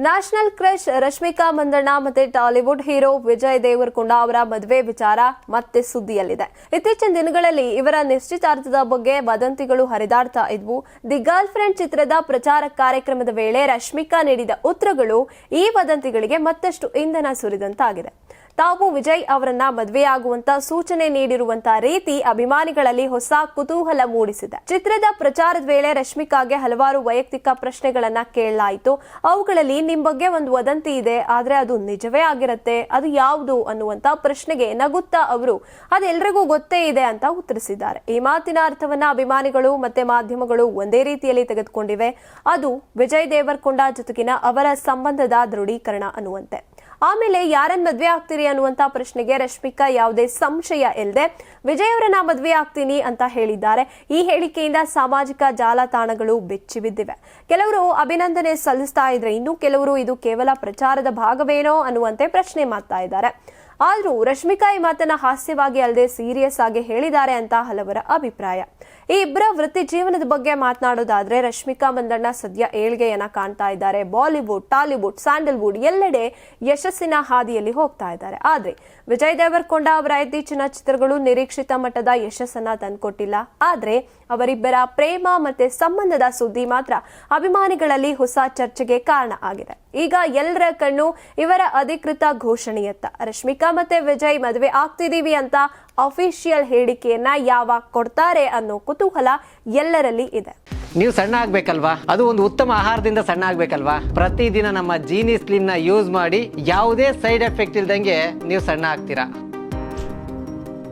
National crush Rashmika Mandanna ಮತ್ತೆ Tollywood hero Vijay Deverakonda ಅವರ ಮದುವೆ ವಿಚಾರ ಮತ್ತೆ ಸುದ್ದಿಯಲ್ಲಿದೆ. ಇತ್ತೀಚಿನ ದಿನಗಳಲ್ಲಿ ಇವರ ನಿಶ್ಚಿತಾರ್ಥದ ಬಗ್ಗೆ ವದಂತಿಗಳು ಹರಿದಾಡ್ತಾ ಇದ್ವು. ದಿ ಗರ್ಲ್ ಫ್ರೆಂಡ್ ಚಿತ್ರದ ಪ್ರಚಾರ ಕಾರ್ಯಕ್ರಮದ ವೇಳೆ ರಶ್ಮಿಕಾ ನೀಡಿದ ಉತ್ತರಗಳು ಈ ವದಂತಿಗಳಿಗೆ ಮತ್ತಷ್ಟು ಇಂಧನ ಸುರಿದಂತಾಗಿದೆ. ತಾವು ವಿಜಯ್ ಅವರನ್ನ ಮದುವೆಯಾಗುವಂತ ಸೂಚನೆ ನೀಡಿರುವಂತ ರೀತಿ ಅಭಿಮಾನಿಗಳಲ್ಲಿ ಹೊಸ ಕುತೂಹಲ ಮೂಡಿಸಿದೆ. ಚಿತ್ರದ ಪ್ರಚಾರದ ವೇಳೆ ರಶ್ಮಿಕಾಗೆ ಹಲವಾರು ವೈಯಕ್ತಿಕ ಪ್ರಶ್ನೆಗಳನ್ನ ಕೇಳಲಾಯಿತು. ಅವುಗಳಲ್ಲಿ ನಿಮ್ ಬಗ್ಗೆ ಒಂದು ವದಂತಿ ಇದೆ, ಆದ್ರೆ ಅದು ನಿಜವೇ ಆಗಿರತ್ತೆ? ಅದು ಯಾವುದು ಅನ್ನುವಂತ ಪ್ರಶ್ನೆಗೆ ನಗುತ್ತಾ ಅವರು ಅದೆಲ್ಲರಿಗೂ ಗೊತ್ತೇ ಇದೆ ಅಂತ ಉತ್ತರಿಸಿದ್ದಾರೆ. ಈ ಮಾತಿನ ಅರ್ಥವನ್ನ ಅಭಿಮಾನಿಗಳು ಮತ್ತೆ ಮಾಧ್ಯಮಗಳು ಒಂದೇ ರೀತಿಯಲ್ಲಿ ತೆಗೆದುಕೊಂಡಿವೆ. ಅದು ವಿಜಯ್ ದೇವರಕೊಂಡ ಜೊತೆಗಿನ ಅವರ ಸಂಬಂಧದ ದೃಢೀಕರಣ ಅನ್ನುವಂತೆ. ಆಮೇಲೆ ಯಾರನ್ನ ಮದ್ವೆ ಆಗ್ತೀರಿ ಅನ್ನುವಂತ ಪ್ರಶ್ನೆಗೆ ರಶ್ಮಿಕಾ ಯಾವುದೇ ಸಂಶಯ ಇಲ್ಲದೆ ವಿಜಯ್ ಅವರನ್ನ ಮದ್ವೆ ಆಗ್ತೀನಿ ಅಂತ ಹೇಳಿದ್ದಾರೆ. ಈ ಹೇಳಿಕೆಯಿಂದ ಸಾಮಾಜಿಕ ಜಾಲತಾಣಗಳು ಬೆಚ್ಚಿ ಬಿದ್ದಿವೆ ಕೆಲವರು ಅಭಿನಂದನೆ ಸಲ್ಲಿಸ್ತಾ ಇದ್ರೆ, ಇನ್ನು ಕೆಲವರು ಇದು ಕೇವಲ ಪ್ರಚಾರದ ಭಾಗವೇನೋ ಅನ್ನುವಂತೆ ಪ್ರಶ್ನೆ ಮಾಡ್ತಾ ಇದ್ದಾರೆ. ಆದ್ರೂ ರಶ್ಮಿಕಾ ಈ ಮಾತನ್ನ ಹಾಸ್ಯವಾಗಿ ಅಲ್ಲದೆ ಸೀರಿಯಸ್ ಆಗಿ ಹೇಳಿದ್ದಾರೆ ಅಂತ ಹಲವರ ಅಭಿಪ್ರಾಯ. ಈ ಇಬ್ಬರ ವೃತ್ತಿ ಜೀವನದ ಬಗ್ಗೆ ಮಾತನಾಡೋದಾದ್ರೆ ರಶ್ಮಿಕಾ ಮಂದಣ್ಣ ಸದ್ಯ ಏಳ್ಗೆಯನ್ನ ಕಾಣ್ತಾ ಇದ್ದಾರೆ. ಬಾಲಿವುಡ್, ಟಾಲಿವುಡ್, ಸ್ಯಾಂಡಲ್ವುಡ್ ಎಲ್ಲೆಡೆ ಯಶಸ್ಸಿನ ಹಾದಿಯಲ್ಲಿ ಹೋಗ್ತಾ ಇದ್ದಾರೆ. ಆದ್ರೆ ವಿಜಯ್ ದೇವರ್ಕೊಂಡ ಅವರ ಇತ್ತೀಚಿನ ಚಿತ್ರಗಳು ನಿರೀಕ್ಷಿತ ಮಟ್ಟದ ಯಶಸ್ಸನ್ನ ತಂದುಕೊಟ್ಟಿಲ್ಲ. ಆದ್ರೆ ಅವರಿಬ್ಬರ ಪ್ರೇಮ ಮತ್ತೆ ಸಂಬಂಧದ ಸುದ್ದಿ ಮಾತ್ರ ಅಭಿಮಾನಿಗಳಲ್ಲಿ ಹೊಸ ಚರ್ಚೆಗೆ ಕಾರಣ ಆಗಿದೆ. ಈಗ ಎಲ್ಲರ ಕಣ್ಣು ಇವರ ಅಧಿಕೃತ ಘೋಷಣೆಯತ್ತ. ರಶ್ಮಿಕಾ ಮತ್ತೆ ವಿಜಯ್ ಮದುವೆ ಆಗ್ತಿದ್ದೀವಿ ಅಂತ ಅಫಿಷಿಯಲ್ ಹೇಳಿಕೆಯನ್ನ ಯಾವಾಗ ಕೊಡ್ತಾರೆ ಅನ್ನೋ ಕುತೂಹಲ ಎಲ್ಲರಲ್ಲಿ ಇದೆ. ನೀವು ಸಣ್ಣ ಆಗ್ಬೇಕಲ್ವಾ? ಅದು ಒಂದು ಉತ್ತಮ ಆಹಾರದಿಂದ ಸಣ್ಣ ಆಗ್ಬೇಕಲ್ವಾ? ಪ್ರತಿದಿನ ನಮ್ಮ ಜೀನಿ ಸ್ಲಿಮ್ನ ಯೂಸ್ ಮಾಡಿ ಯಾವುದೇ ಸೈಡ್ ಎಫೆಕ್ಟ್ ಇಲ್ದಂಗೆ ನೀವು ಸಣ್ಣ ಆಗ್ತೀರಾ?